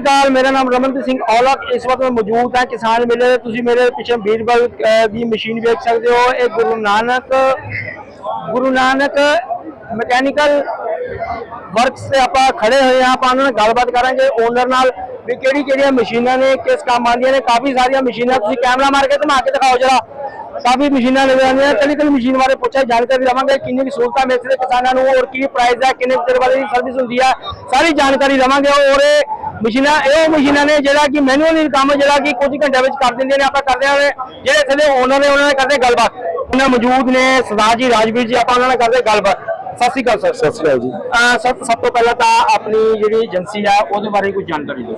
ਸ਼੍ਰੀ ਅਕਾਲ, ਮੇਰਾ ਨਾਮ ਰਮਨਦੀਪ ਸਿੰਘ ਔਲਖ ਇਸ ਵਕਤ ਮੈਂ ਮੌਜੂਦ ਹਾਂ ਕਿਸਾਨ ਮੇਲੇ ਦੇ। ਤੁਸੀਂ ਮੇਰੇ ਪਿੱਛੇ ਬੀਰਬਲ ਦੀ ਮਸ਼ੀਨ ਵੇਖ ਸਕਦੇ ਹੋ। ਇਹ ਗੁਰੂ ਨਾਨਕ ਗੁਰੂ ਨਾਨਕ ਮਕੈਨੀਕਲ ਵਰਕਸ ਤੇ ਆਪਾਂ ਖੜੇ ਹੋਏ ਹਾਂ। ਆਪਾਂ ਉਹਨਾਂ ਨਾਲ ਗੱਲਬਾਤ ਕਰਾਂਗੇ ਓਨਰ ਨਾਲ, ਵੀ ਕਿਹੜੀ ਕਿਹੜੀਆਂ ਮਸ਼ੀਨਾਂ ਨੇ, ਕਿਸ ਕੰਮ ਆਉਂਦੀਆਂ ਨੇ। ਕਾਫੀ ਸਾਰੀਆਂ ਮਸ਼ੀਨਾਂ ਤੁਸੀਂ ਕੈਮਰਾ ਮਾਰ ਕੇ ਘੁਮਾ ਕੇ ਦਿਖਾਓ ਜਰਾ। ਕਾਫੀ ਮਸ਼ੀਨਾਂ ਨਜ਼ਰ ਆਉਂਦੀਆਂ। ਕਿਹੜੀ ਕਿਹੜੀ ਮਸ਼ੀਨ ਬਾਰੇ ਪੁੱਛਿਆ, ਜਾਣਕਾਰੀ ਲਵਾਂਗੇ। ਕਿੰਨੀ ਕੁ ਸਹੂਲਤਾਂ ਮਿਲ ਸਕਦੀਆਂ ਕਿਸਾਨਾਂ ਨੂੰ ਔਰ ਕੀ ਪ੍ਰਾਈਸ ਹੈ, ਕਿੰਨੇ ਚਿਰ ਬਾਅਦ ਸਰਵਿਸ ਹੁੰਦੀ ਹੈ, ਸਾਰੀ ਜਾਣਕਾਰੀ ਲਵਾਂਗੇ। ਔਰ ਇਹ ਮਸ਼ੀਨਾਂ ਇਹ ਮਸ਼ੀਨਾਂ ਨੇ ਜਿਹੜਾ ਕਿ ਮੈਨੂਅਲ ਕੰਮ ਜਿਹੜਾ ਕਿ ਕੁਝ ਘੰਟਿਆਂ ਵਿੱਚ ਕਰ ਦਿੰਦੇ ਨੇ ਆਪਾਂ ਕਰਦੇ ਹਾਂ ਜਿਹੜੇ ਇੱਥੇ ਦੇ ਓਨਰ ਨੇ ਉਹਨਾਂ ਨਾਲ ਕਰਦੇ ਗੱਲਬਾਤ। ਉਹਨਾਂ ਮੌਜੂਦ ਨੇ ਸਰਦਾਰ ਜੀ ਰਾਜਵੀਰ ਜੀ ਆਪਾਂ ਉਹਨਾਂ ਨਾਲ ਕਰਦੇ ਗੱਲਬਾਤ। ਸਤਿ ਸ਼੍ਰੀ ਅਕਾਲ ਸਰ। ਸਤਿ ਸ਼੍ਰੀ ਅਕਾਲ ਜੀ। ਅਹ ਸਭ ਤੋਂ ਪਹਿਲਾਂ ਤਾਂ ਆਪਣੀ ਜਿਹੜੀ ਏਜੰਸੀ ਆ ਉਹਦੇ ਬਾਰੇ ਕੁਝ ਜਾਣਕਾਰੀ ਦਿਓ।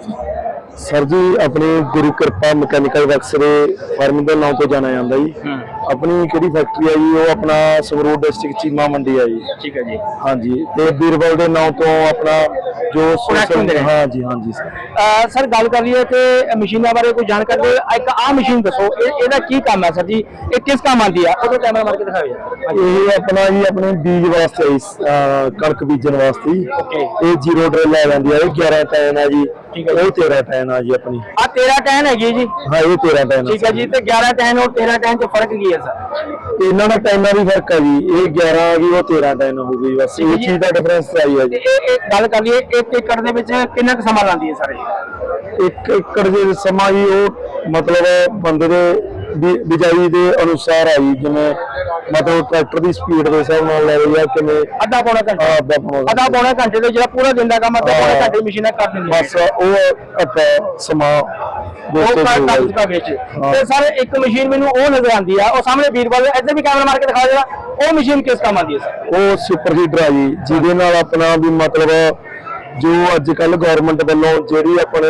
ਸਰ ਜੀ ਆਪਣੀ ਗੁਰੂ ਕਿਰਪਾ ਮਕੈਨੀਕਲ ਵਰਕਸ ਦੇ ਫਰਮ ਦੇ ਨਾਮ ਤੋਂ ਜਾਣਿਆ ਜਾਂਦਾ ਜੀ। ਆਪਣੀ ਕਿਹੜੀ ਫੈਕਟਰੀ ਹੈ ਜੀ ਉਹ ਆਪਣਾ ਸੰਗਰੂਰ ਡਿਸਟ੍ਰਿਕਟ ਚੀਮਾ ਮੰਡੀ ਹੈ ਜੀ। ਠੀਕ ਹੈ ਜੀ। ਹਾਂਜੀ ਤੇ ਬੀਰਬਲ ਦੇ ਨਾਮ ਤੋਂ ਆਪਣਾ ਜੋ Product ਹੁੰਦੇ ਨੇ। ਹਾਂਜੀ ਹਾਂਜੀ ਸਰ। ਅਹ ਸਰ ਗੱਲ ਕਰ ਲਈਏ ਕਿ ਮਸ਼ੀਨਾਂ ਬਾਰੇ ਕੋਈ ਜਾਣਕਾਰੀ ਦਿਓ। ਇੱਕ ਆਹ ਮਸ਼ੀਨ ਦੱਸੋ। ਇਹ ਇਹਦਾ ਕੀ ਕੰਮ ਹੈ ਸਰ ਜੀ? ਇਹ ਕਿਸ ਕੰਮ ਆਉਂਦੀ ਆ? ਉਹਦਾ ਕੈਮਰਾ ਮਾਰ ਕੇ ਦਿਖਾਓ ਇਹ ਆਪਣਾ ਜੀ ਆਪਣੇ ਬੀਜ ਵਾਸਤੇ ਹੈ ਜੀ, ਕਣਕ ਬੀਜਣ ਵਾਸਤੇ ਜੀ। ਇਹ ਜ਼ੀਰੋ ਡਰਿਲ ਆ ਜਾਂਦੀ ਹੈ ਇਹ 11 ਟੈਨ ਹੈ ਜੀ। ਹੈ ਉਹ 13 ਟੈਨ ਆ ਜੀ ਆਪਣੀ। ਆ 13 ਟੈਨ ਹੈਗੀ ਜੀ। ਹਾਂ ਇਹ 13 ਟੈਨ ਠੀਕ ਹੈ ਜੀ। ਤੇ 11 ਟੈਨ ਔਰ 13 ਟੈਨ ਚ ਫ਼ਰਕ ਕੀ ਹੈ ਸਰ? ਇਹਨਾਂ ਦਾ ਟੈਨਾਂ ਦੀ ਫ਼ਰਕ ਹੈ ਜੀ। ਇਹ 11 ਆ ਗਈ ਉਹ 13 ਟੈਨ ਹੋ ਗਈ। ਬਸ ਹੈ ਇਹ ਜੀ। ਚੀਜ਼ ਦਾ ਡਿਫਰੈਂਸ ਆਈ ਹੈ ਜੀ ਇਹ ਇਹ ਗੱਲ ਕਰ ਲਈਏ ਇੱਕ ਏਕੜ ਦੇ ਵਿੱਚ ਕਿੰਨਾ ਕੁ ਸਮਾਂ ਲਾਉਂਦੀ ਹੈ ਸਰ ਇਹ ਇੱਕ ਏਕੜ ਦੇ ਸਮਾਂ ਜੀ ਉਹ ਮਤਲਬ ਬੰਦੇ ਦੇ ਬਿਜਾਈ ਦੇ ਅਨੁਸਾਰ ਜੀ ਜਿਵੇਂ ਮਤਲਬ ਟਰੈਕਟਰ ਦੀ ਸਪੀਡ ਦੇ ਹਿਸਾਬ ਨਾਲ ਲੈ ਰਹੀ ਆ ਕਿਵੇਂ ਅੱਧਾ ਪੌਣਾ ਘੰਟਾ। ਅੱਧਾ ਪੌਣਾ ਅੱਧਾ ਪੌਣਾ ਘੰਟੇ ਦੇ ਜਿਹੜਾ ਪੂਰਾ ਦਿਨ ਦਾ ਕੰਮ ਅੱਧਾ ਪੌਣਾ ਹਾਂ। ਘੰਟੇ ਮਸ਼ੀਨਾਂ ਕਰ ਦਿੰਦੀਆਂ ਬਸ ਉਹ ਆਪਾਂ ਸਮਾਂ ਉਹ ਕਰ ਵਿੱਚ। ਹਾਂ। ਤੇ ਸਰ ਇੱਕ ਮਸ਼ੀਨ ਮੈਨੂੰ ਉਹ ਨਜ਼ਰ ਆਉਂਦੀ ਆ ਉਹ ਸਾਹਮਣੇ ਵੀਰਵਾਲ ਇੱਧਰ ਵੀ ਕੈਮਰਾ ਮਾਰ ਕੇ ਦਿਖਾਓ ਜਰਾ ਉਹ ਮਸ਼ੀਨ ਕਿਸ ਕੰਮ ਆਉਂਦੀ ਹੈ ਸਰ? ਉਹ ਸੁਪਰ ਹੀਟਰ ਆ ਜੀ ਜਿਹਦੇ ਨਾਲ ਆਪਣਾ ਵੀ ਮਤਲਬ ਜੋ ਅੱਜ ਕੱਲ ਗਵਰਨਮੈਂਟ ਵੱਲੋਂ ਜਿਹੜੀ ਆਪਣੇ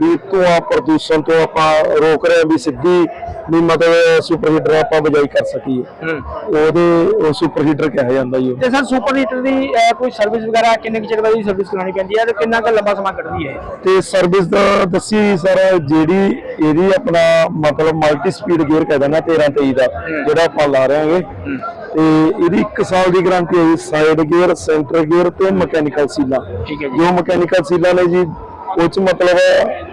ਵੀ ਧੂਆਂ ਪ੍ਰਦੂਸ਼ਣ ਤੋਂ ਆਪਾਂ ਰੋਕ ਰਹੇ ਵੀ ਸਿੱਧੀ ਵੀ ਮਤਲਬ ਸੁਪਰ ਹੀਟਰ ਆਪਾਂ ਬਜਾਈ ਕਰ ਸਕੀਏ। ਉਹਦੇ ਉਹ ਸੁਪਰ ਹੀਟਰ ਕਿਹਾ ਜਾਂਦਾ ਜੀ। ਤੇ ਸਰ ਸੁਪਰ ਹੀਟਰ ਦੀ ਕੋਈ ਸਰਵਿਸ ਵਗੈਰਾ ਕਿੰਨੇ ਕੁ ਚਿਰ ਬਾਅਦ ਦੀ ਸਰਵਿਸ ਕਰਾਉਣੀ ਪੈਂਦੀ ਹੈ ਤੇ ਕਿੰਨਾ ਕੁ ਲੰਬਾ ਸਮਾਂ ਕੱਢਦੀ ਹੈ? ਤੇ ਸਰਵਿਸ ਦਾ ਦੱਸੀ ਸਰ ਜਿਹੜੀ ਇਹਦੀ ਆਪਣਾ ਮਤਲਬ ਮਲਟੀ ਸਪੀਡ ਗੇਅਰ ਕਹਿੰਦਾ ਨਾ 13 23 ਦਾ ਜਿਹੜਾ ਆਪਾਂ ਲਾ ਰਹੇ ਹਾਂਗੇ। ਤੇ ਇਹਦੀ 1 ਸਾਲ ਦੀ ਗਾਰੰਟੀ ਹੈ ਸਾਈਡ ਗੇਅਰ ਸੈਂਟਰ ਗੇਅਰ ਤੇ ਮਕੈਨੀਕਲ ਸੀਲਾਂ। ਠੀਕ ਹੈ ਜੀ। ਜੋ ਮਕੈਨੀਕਲ ਸੀਲਾਂ ਨੇ ਜੀ ਉਹ ਚ ਮਤਲਬ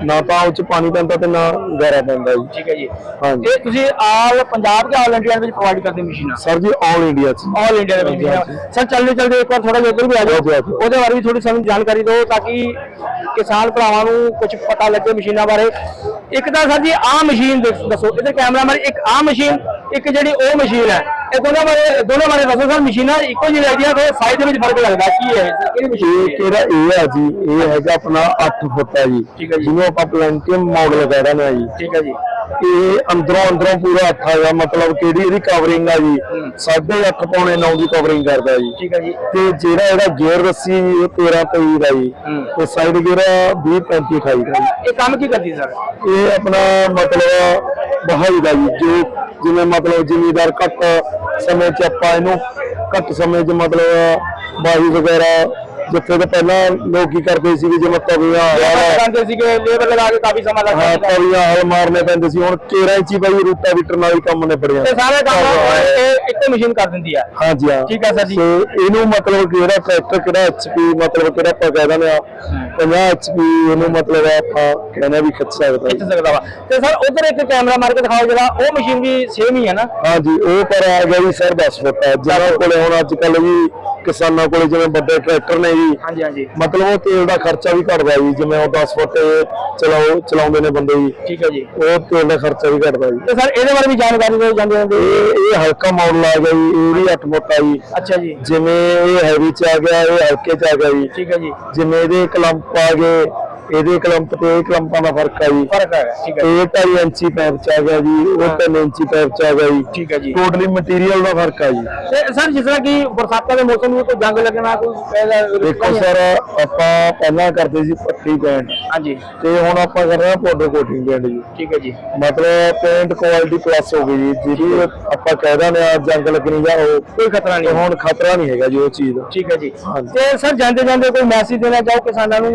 ਨਾ ਤਾਂ ਉਹ ਚ ਪਾਣੀ ਪੈਂਦਾ ਤੇ ਨਾ ਗਾਰਾ ਪੈਂਦਾ ਜੀ। ਠੀਕ ਹੈ ਜੀ। ਹਾਂਜੀ। ਇਹ ਤੁਸੀਂ ਆਲ ਪੰਜਾਬ ਜਾਂ ਆਲ ਇੰਡੀਆ ਵਿੱਚ ਪ੍ਰੋਵਾਈਡ ਕਰਦੇ ਮਸ਼ੀਨਾਂ ਸਰ ਜੀ ਆਲ ਇੰਡੀਆ ਚ। ਆਲ ਇੰਡੀਆ ਦੇ ਵਿੱਚ ਸਰ ਚੱਲਦੇ ਚੱਲਦੇ ਇੱਕ ਵਾਰ ਥੋੜਾ ਜਿਹਾ ਉੱਧਰ ਵੀ ਆ ਜਾਓ। ਉਹਦੇ ਬਾਰੇ ਵੀ ਥੋੜੀ ਸਾਨੂੰ ਜਾਣਕਾਰੀ ਦਿਓ ਤਾਂ ਕਿ ਕਿਸਾਨ ਭਰਾਵਾਂ ਨੂੰ ਕੁਝ ਪਤਾ ਲੱਗੇ ਮਸ਼ੀਨਾਂ ਬਾਰੇ। ਇੱਕ ਤਾਂ ਸਰ ਜੀ ਆਹ ਮਸ਼ੀਨ ਦੱਸ- ਦੱਸੋ। ਇਹਦੇ ਕੈਮਰਾ ਮਾਰੇ ਇੱਕ ਆਹ ਮਸ਼ੀਨ ਇੱਕ ਜਿਹੜੀ ਉਹ ਮਸ਼ੀਨ ਹੈ ਇਹ ਦੋਨਾਂ ਬਾਰੇ ਦੋਨਾਂ ਬਾਰੇ ਦੱਸੋ ਸਰ ਮਸ਼ੀਨਾਂ ਇੱਕੋ ਜਿਹੀ ਲੱਗਦੀਆਂ ਤੇ ਸਾਈਜ਼ ਦੇ ਵਿੱਚ ਫ਼ਰਕ ਲੱਗਦਾ ਕੀ ਹੈ ਕਿਹੜੀ ਮਸ਼ੀਨ ਇਹ? ਕਿਹੜਾ ਇਹ ਆ ਜੀ ਇਹ ਹੈਗਾ ਆਪਣਾ 8 ਫੁੱਟ ਆ ਜੀ ਹੈ। ਜਿਹਨੂੰ ਆਪਾਂ ਪਲੈਂਟੀਅਮ ਮਾਡਲ ਕਹਿੰਦੇ ਨੇ ਜੀ। ਠੀਕ ਹੈ ਜੀ। ਇਹ ਅੰਦਰੋਂ ਅੰਦਰੋਂ ਪੂਰਾ ਅੱਠ ਹੈਗਾ ਮਤਲਬ ਕਿਹੜੀ ਇਹਦੀ ਕਵਰਿੰਗ ਆ ਜੀ 8.5 ਪੌਣੇ 9 ਦੀ ਕਵਰਿੰਗ ਕਰਦਾ ਜੀ। ਠੀਕ ਹੈ ਜੀ। ਤੇ ਜਿਹੜਾ ਇਹਦਾ ਗੇਅਰ ਰੱਸੀ ਇਹ 13 23 ਦਾ ਜੀ ਹੂੰ। ਤੇ ਸਾਈਡ ਗੇਅਰ 20 35 28 ਦਾ ਇਹ ਕੰਮ ਕੀ ਕਰਦੀ ਸਰ? ਇਹ ਆਪਣਾ ਮਤਲਬ ਬਹਾਈ ਦਾ ਜੀ ਜੋ ਜਿਵੇਂ ਮਤਲਬ ਜ਼ਿਮੀਦਾਰ ਘੱਟ ਸਮੇਂ ਚ ਆਪਾਂ ਇਹਨੂੰ ਘੱਟ ਸਮੇਂ ਚ ਮਤਲਬ ਬਾਈ ਵਗੈਰਾ ਜਿੱਥੇ ਤੇ ਪਹਿਲਾਂ ਲੋਕ ਕੀ ਕਰਦੇ ਸੀ ਵੀ ਜਿਵੇਂ ਤਵੀਆਂ ਹਲਾ ਕਰਦੇ ਸੀਗੇ ਲੇਬਰ ਲਗਾ ਕੇ ਕਾਫੀ ਸਮਾਂ ਲੱਗਦਾ ਹਾਂ ਸੀਗਾ। ਤਵੀਆਂ ਹਲ ਮਾਰਨੇ ਪੈਂਦੇ ਸੀ। ਹੁਣ 13 ਇੰਚੀ ਬਾਈ ਰੂਟਾ ਵੀਟਰ ਨਾਲ ਹੀ ਕੰਮ ਨਿਬੜਿਆ। ਤੇ ਸਾਰੇ ਕੰਮ ਇਹ- ਇੱਕੋ ਮਸ਼ੀਨ ਕਰ ਦਿੰਦੀ ਆ। ਹਾਂਜੀ ਹਾਂ। ਠੀਕ ਆ ਸਰ ਜੀ। ਸੋ ਇਹਨੂੰ ਮਤਲਬ ਕਿਹੜਾ ਟਰੈਕਟਰ ਕਿਹੜਾ ਐਚਪੀ ਮਤਲਬ ਕਿਹੜਾ ਆਪਾਂ ਕਹਿ ਦਿੰਦੇ ਆ 50 ਐਚਪੀ ਇਹਨੂੰ ਮਤਲਬ ਆਪਾਂ ਕਹਿੰਦੇ ਵੀ ਖਿੱਚ ਸਕਦਾ। ਖਿੱਚ ਜੀ ਸਕਦਾ ਵਾ। ਤੇ ਸਰ ਉਧਰ ਇੱਕ ਕੈਮਰਾ ਮਾਰ ਕੇ ਦਿਖਾਓ ਜਿਹੜਾ ਉਹ ਮਸ਼ੀਨ ਵੀ ਸੇਮ ਹੀ ਹੈ ਨਾ। ਹਾਂਜੀ ਉਹ ਪਰ ਆ ਗਿਆ ਜੀ ਸਰ 10 ਫੁੱਟ ਹੈ ਜਿਹਨਾਂ ਕੋਲੇ ਹੁਣ ਅੱਜ ਕੱਲ ਜੀ ਕਿਸਾਨਾਂ ਕੋਲੇ ਜਿਵੇਂ ਵੱਡੇ ਟਰੈਕਟਰ ਨੇ ਜੀ ਹਾਂਜੀ ਹਾਂਜੀ। ਮਤਲਬ ਉਹ ਤੇਲ ਦਾ ਖਰਚਾ ਵੀ ਘਟਦਾ ਜੀ ਜਿਵੇਂ ਉਹ 10 ਫੁੱਟ ਚਲਾਓ ਚਲਾਉਂਦੇ ਨੇ ਬੰਦੇ ਜੀ। ਠੀਕ ਹੈ ਜੀ। ਉਹ ਤੇਲ ਦਾ ਖਰਚਾ ਵੀ ਘਟਦਾ ਜੀ। ਤੇ ਸਰ ਇਹਦੇ ਬਾਰੇ ਵੀ ਜਾਣਕਾਰੀ ਦੇ ਜਾਂਦੇ ਹੁੰਦੇ ਇਹ ਇਹ ਹਲਕਾ ਮਾਡਲ ਆ ਗਿਆ ਜੀ ਇਹ ਵੀ 8 ਫੁੱਟ ਆ ਜੀ। ਅੱਛਾ ਜੀ। ਜਿਵੇਂ ਇਹ ਹੈਵੀ ਚ ਆ ਗਿਆ ਇਹ ਹਲਕੇ ਚ ਆ ਗਿਆ ਜੀ। ਠੀਕ ਹੈ ਜੀ। ਜਿਵੇਂ ਇਹਦੇ ਕਲੰਪ ਆ ਗਏ ਇਹਦੇ ਕਲੰਪ ਤੇ ਇਹ ਕਲੰਪਾਂ ਦਾ ਫ਼ਰਕ ਆ ਜੀ। ਫ਼ਰਕ ਹੈ ਠੀਕ ਹੈ ਇਹ 2.5 ਇੰਚੀ ਪੈਪ ਚ ਆ ਗਿਆ ਜੀ ਉਹ 3 ਇੰਚੀ ਪੈਪ ਚ ਆ ਗਿਆ ਜੀ। ਠੀਕ ਹੈ ਜੀ। ਟੋਟਲੀ ਮਟੀਰੀਅਲ ਦਾ ਫ਼ਰਕ ਆ ਜੀ। ਤੇ ਸਰ ਜਿਸ ਤਰ੍ਹਾਂ ਕਿ ਬਰਸਾਤਾਂ ਦੇ ਮੌਸਮ ਵਿੱਚ ਕੋਈ ਜੰਗ ਲੱਗਣਾ ਕੋਈ ਦੇਖੋ ਸਰ ਆਪਾਂ ਪਹਿਲਾਂ ਕਰਦੇ ਸੀ ਪੱਟੀ ਪੇਂਟ ਹਾਂਜੀ। ਤੇ ਹੁਣ ਆਪਾਂ ਕਰ ਰਹੇ ਹਾਂ ਪਾਊਡਰ ਕੋਟਿੰਗ ਪੇਂਟ ਜੀ। ਠੀਕ ਹੈ ਜੀ। ਮਤਲਬ ਪੇਂਟ ਕੁਆਲਿਟੀ ਪਲੱਸ ਹੋ ਗਈ ਜੀ ਜਿਹੜੀ ਆਪਾਂ ਕਹਿ ਦਿੰਦੇ ਆ ਜੰਗ ਲੱਗਣੀ ਜਾਂ ਉਹ ਕੋਈ ਖਤਰਾ ਨਹੀਂ ਹੁਣ ਖਤਰਾ ਨਹੀਂ ਹੈਗਾ ਜੀ ਉਹ ਚੀਜ਼ ਦਾ। ਠੀਕ ਹੈ ਜੀ। ਤੇ ਸਰ ਜਾਂਦੇ ਜਾਂਦੇ ਕੋਈ ਮੈਸੇਜ ਦੇਣਾ ਚਾਹੋ ਕਿਸਾਨਾਂ ਨੂੰ?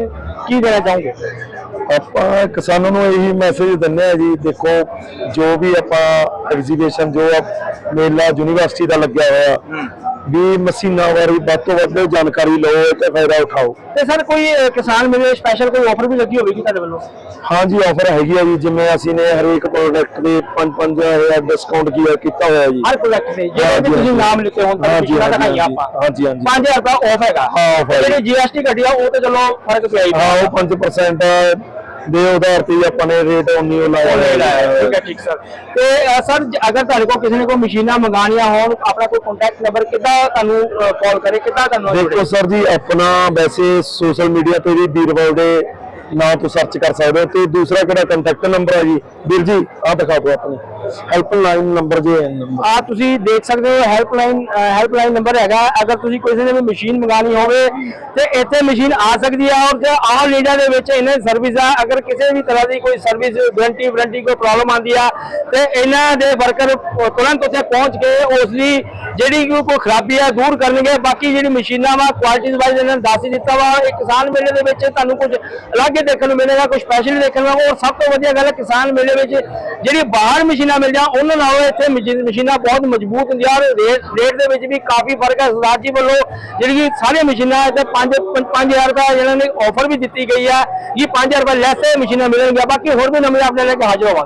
ਕੀ ਦੇਣਾ ਚਾਹੋਗੇ? ਆਪਾਂ ਕਿਸਾਨਾਂ ਨੂੰ ਇਹੀ ਮੈਸੇਜ ਦਿੰਦੇ ਆ ਜੀ, ਦੇਖੋ, ਜੋ ਵੀ ਆਪਾਂ ਐਗਜ਼ੀਬਿਸ਼ਨ ਜੋ ਮੇਲਾ, ਯੂਨੀਵਰਸਿਟੀ ਦਾ ਲੱਗਿਆ ਹੋਇਆ ਵੀ ਮਸ਼ੀਨਾਂ ਬਾਰੇ ਵੱਧ ਤੋਂ ਵੱਧ ਜਾਣਕਾਰੀ ਲਓ ਤੇ ਫਾਇਦਾ ਉਠਾਓ ਤੇ ਸਰ ਕੋਈ ਅਹ, ਕਿਸਾਨ ਮੇਲੇ ਸਪੈਸ਼ਲ ਕੋਈ ਆਫਰ ਵੀ ਲੱਗੀ ਹੋਵੇਗੀ ਤੁਹਾਡੇ ਵੱਲੋਂ ਹਾਂਜੀ ਆਫਰ ਹੈਗੀ ਆ ਜੀ ਜਿਵੇਂ ਅਸੀਂ ਨੇ ਹਰੇਕ ਪ੍ਰੋਡਕਟ ਦੇ 5-5000 ਡਿਸਕਾਊਂਟ ਕੀਤਾ ਹੋਇਆ ਜੀ ਹਰ ਪ੍ਰੋਡਕਟ ਤੇ ਜਿਹੜੇ ਹਾਂਜੀ, ਤੁਸੀਂ ਹਾਂਜੀ। ਨਾਮ ਲਿਖੇ ਹੋਣ ਤਾਂ ਹਾਂਜੀ, ਪਿਛਲਾ ਹਾਂਜੀ, ਆਪਾਂ ਹਾਂਜੀ, ਹਾਂਜੀ। 5000 ਰੁਪਏ ਆਫ ਹੈਗਾ ਹਾਂ, off ਹੈ। ਜਿਹੜੀ GST ਘਟੀ ਆ ਉਹ ਤੇ ਚਲੋ ਫ਼ਰਕ ਪਿਆ ਹੀ ਹਾਂ ਉਹ 5% ਦੇ ਆਧਾਰ ਤੇ ਆਪਾਂ ਨੇ ਰੇਟ ਉਨੀ ਉਹ ਲਾਇਆ। ਠੀਕ ਹੈ ਠੀਕ ਸਰ ਤੇ ਸਰ ਅਗਰ ਤੁਹਾਡੇ ਕੋਲ ਕਿਸੇ ਨੇ ਕੋਈ ਮਸ਼ੀਨਾਂ ਮੰਗਾਣੀਆਂ ਹੋਣ ਆਪਣਾ ਕੋਈ ਕੰਟੈਕਟ ਨੰਬਰ ਕਿੱਦਾਂ ਤੁਹਾਨੂੰ ਕਾਲ ਕਰੇ ਕਿੱਦਾਂ ਤੁਹਾਨੂੰ ਦੇਖੋ ਸਰ ਜੀ ਆਪਣਾ ਵੈਸੇ ਸੋਸ਼ਲ ਮੀਡੀਆ ਤੇ ਵੀ ਵੀਰਵਾਲ ਦੇ ਨਾਂ ਤੋਂ ਸਰਚ ਕਰ ਸਕਦੇ ਹੋ ਤੇ ਦੂਸਰਾ ਕਿਹੜਾ ਕੰਟੈਕਟ ਨੰਬਰ ਹੈ ਜੀ? ਵੀਰ ਜੀ ਆਹ ਦਿਖਾ ਦਿਓ ਆਪਣੀ। ਹੈਲਪਲਾਈਨ ਨੰਬਰ ਜੇ ਨੰਬਰ ਆ ਤੁਸੀਂ ਦੇਖ ਸਕਦੇ ਹੋ ਹੈਲਪਲਾਈਨ ਹੈਲਪਲਾਈਨ ਨੰਬਰ ਹੈਗਾ। ਅਗਰ ਤੁਸੀਂ ਕਿਸੇ ਨੇ ਵੀ ਮਸ਼ੀਨ ਮੰਗਾਣੀ ਹੋਵੇ ਤੇ ਇੱਥੇ ਮਸ਼ੀਨ ਆ ਸਕਦੀ ਹੈ ਔਰ ਜੇ ਆਲ ਇੰਡੀਆ ਦੇ ਵਿੱਚ ਇਹਨਾਂ ਦੀ ਸਰਵਿਸ ਆ ਅਗਰ ਕਿਸੇ ਵੀ ਤਰ੍ਹਾਂ ਦੀ ਕੋਈ ਸਰਵਿਸ ਗਾਰੰਟੀ ਵਾਰੰਟੀ ਕੋਈ ਪ੍ਰੋਬਲਮ ਆਉਂਦੀ ਆ ਤੇ ਇਹਨਾਂ ਦੇ ਵਰਕਰ ਤੁਰੰਤ ਉੱਥੇ ਪਹੁੰਚ ਕੇ ਉਸ ਦੀ ਜਿਹੜੀ ਕੋਈ ਖਰਾਬੀ ਆ ਦੂਰ ਕਰਨਗੇ। ਬਾਕੀ ਜਿਹੜੀ ਮਸ਼ੀਨਾਂ ਵਾ ਕੁਆਲਿਟੀ ਵਾਈਜ਼ ਇਹਨਾਂ ਨੇ ਦੱਸ ਦਿੱਤਾ ਵਾ। ਇਹ ਕਿਸਾਨ ਮੇਲੇ ਦੇ ਵਿੱਚ ਤੁਹਾਨੂੰ ਕੁਝ ਅਲੱਗ ਹੀ ਦੇਖਣ ਨੂੰ ਮਿਲੇਗਾ ਕੁਝ ਸਪੈਸ਼ਲ ਦੇਖਣ ਨੂੰ ਔਰ ਸਭ ਤੋਂ ਵਧੀਆ ਗੱਲ ਹੈ, ਕਿਸਾਨ ਮੇਲੇ ਵਿੱਚ ਜਿਹੜੀ ਬਾਹਰ ਮਸ਼ੀਨਾਂ ਮਿਲ ਜਾਂ ਉਹਨਾਂ ਨਾਲੋਂ ਇੱਥੇ ਮਸ਼ੀਨਾਂ ਬਹੁਤ ਮਜ਼ਬੂਤ ਹੁੰਦੀਆਂ ਔਰ ਰੇਟ ਰੇਟ ਦੇ ਵਿੱਚ ਵੀ ਕਾਫੀ ਫ਼ਰਕ ਹੈ। ਸਰਦਾਰ ਜੀ ਵੱਲੋਂ ਜਿਹੜੀ ਸਾਰੀਆਂ ਮਸ਼ੀਨਾਂ ਇੱਥੇ 5 5000 ਰੁਪਏ ਜਿਹਨਾਂ ਨੇ ਆਫਰ ਵੀ ਦਿੱਤੀ ਗਈ ਹੈ ਕਿ 5000 ਰੁਪਏ ਲੈਸ ਮਸ਼ੀਨਾਂ ਮਿਲਣਗੀਆਂ। ਬਾਕੀ ਹੋਰ ਵੀ ਨਵੇਂ ਆਪਣੇ ਲੈ ਕੇ ਹਾਜ਼ਰ ਹੋਵਾਂਗੇ।